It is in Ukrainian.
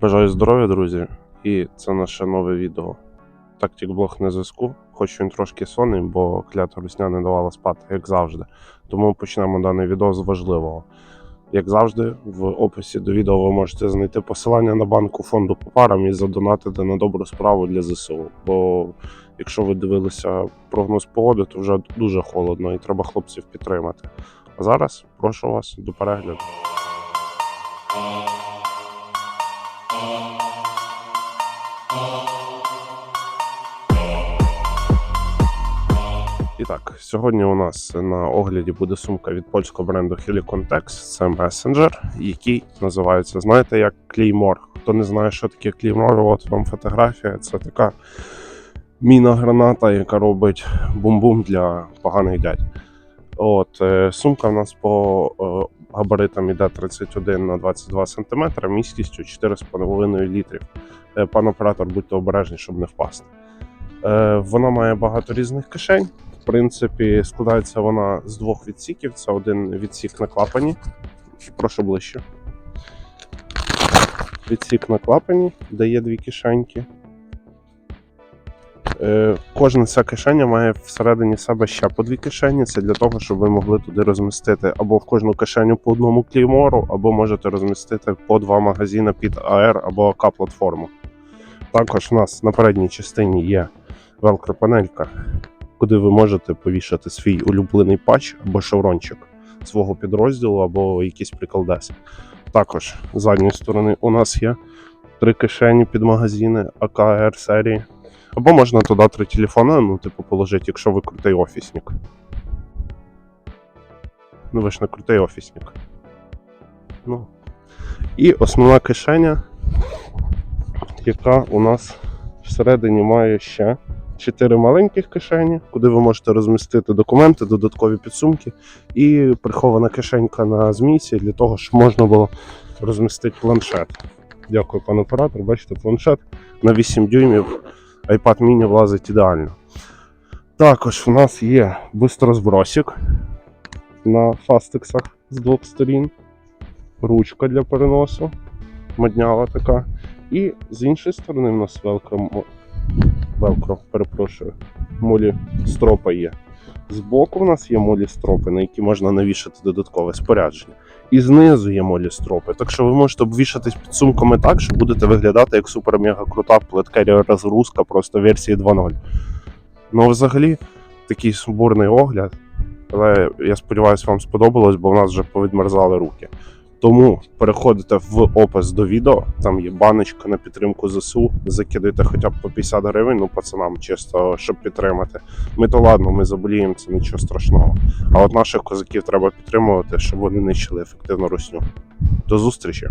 Бажаю здоров'я, друзі, і це наше нове відео. Тактик блог на зв'язку. Хоч він трошки сонний, бо клята русня не давала спати, як завжди. Тому почнемо дане відео з важливого. Як завжди, в описі до відео ви можете знайти посилання на банку фонду по парам і задонатити на добру справу для ЗСУ. Бо якщо ви дивилися прогноз погоди, то вже дуже холодно і треба хлопців підтримати. А зараз прошу вас до перегляду. Так, сьогодні у нас на огляді буде сумка від польського бренду Helicontex. Це месенджер, який називається, знаєте, як Claymore. Хто не знає, що таке Claymore, от вам фотографія. Це така міна граната, яка робить бум-бум для поганих дядь. От, е, сумка в нас по е, габаритам іде 31 на 22 см, міськістю 4,5 літрів. Е, пан оператор, будьте обережні, щоб не впасти. Вона має багато різних кишень. Принципі, складається вона з двох відсіків. Це один відсік на клапані. Прошу ближче. Відсік на клапані, де є дві кишеньки. Е, Кожна ця кишеня має всередині себе ще по дві кишені. Це для того, щоб ви могли туди розмістити або в кожну кишеню по одному клеймору, або можете розмістити по два магазини під АР або АК-платформу. Також у нас на передній частині є велкро-панелька, куди ви можете повішати свій улюблений патч або шеврончик свого підрозділу, або якийсь приколдес. Також з задньої сторони у нас є три кишені під магазини АКР серії. Або можна туди три телефони, ну, типу, положити, якщо ви крутий офісник. Ну, ви ж не крутий офісник. Ну. І основна кишеня, яка у нас всередині має ще чотири маленьких кишені, куди ви можете розмістити документи, додаткові підсумки, і прихована кишенька на змійці для того, щоб можна було розмістити планшет. Дякую, пан оператор. Бачите, планшет на 8 дюймів iPad mini влазить ідеально. Також у нас є бистрозбросик на фастексах з двох сторін, ручка для переносу, моднява така. І з іншої сторони у нас велкро, мо- велкро перепрошую, молі стропа є. Збоку у нас є молі стропи, на які можна навішати додаткове спорядження. І знизу є молі стропи. Так що ви можете обвішатись під сумками так, що будете виглядати як супер-мега крута плеткарія розгрузка просто версії 2.0. Ну, взагалі, такий сумбурний огляд. Але я сподіваюся, вам сподобалось, бо в нас вже повідмерзали руки. Тому переходите в опис до відео, там є баночка на підтримку ЗСУ. Закидайте хоча б по 50 гривень, ну пацанам чисто, щоб підтримати. Ми то ладно, ми заболіємо, це нічого страшного. А от наших козаків треба підтримувати, щоб вони нищили ефективно русню. До зустрічі!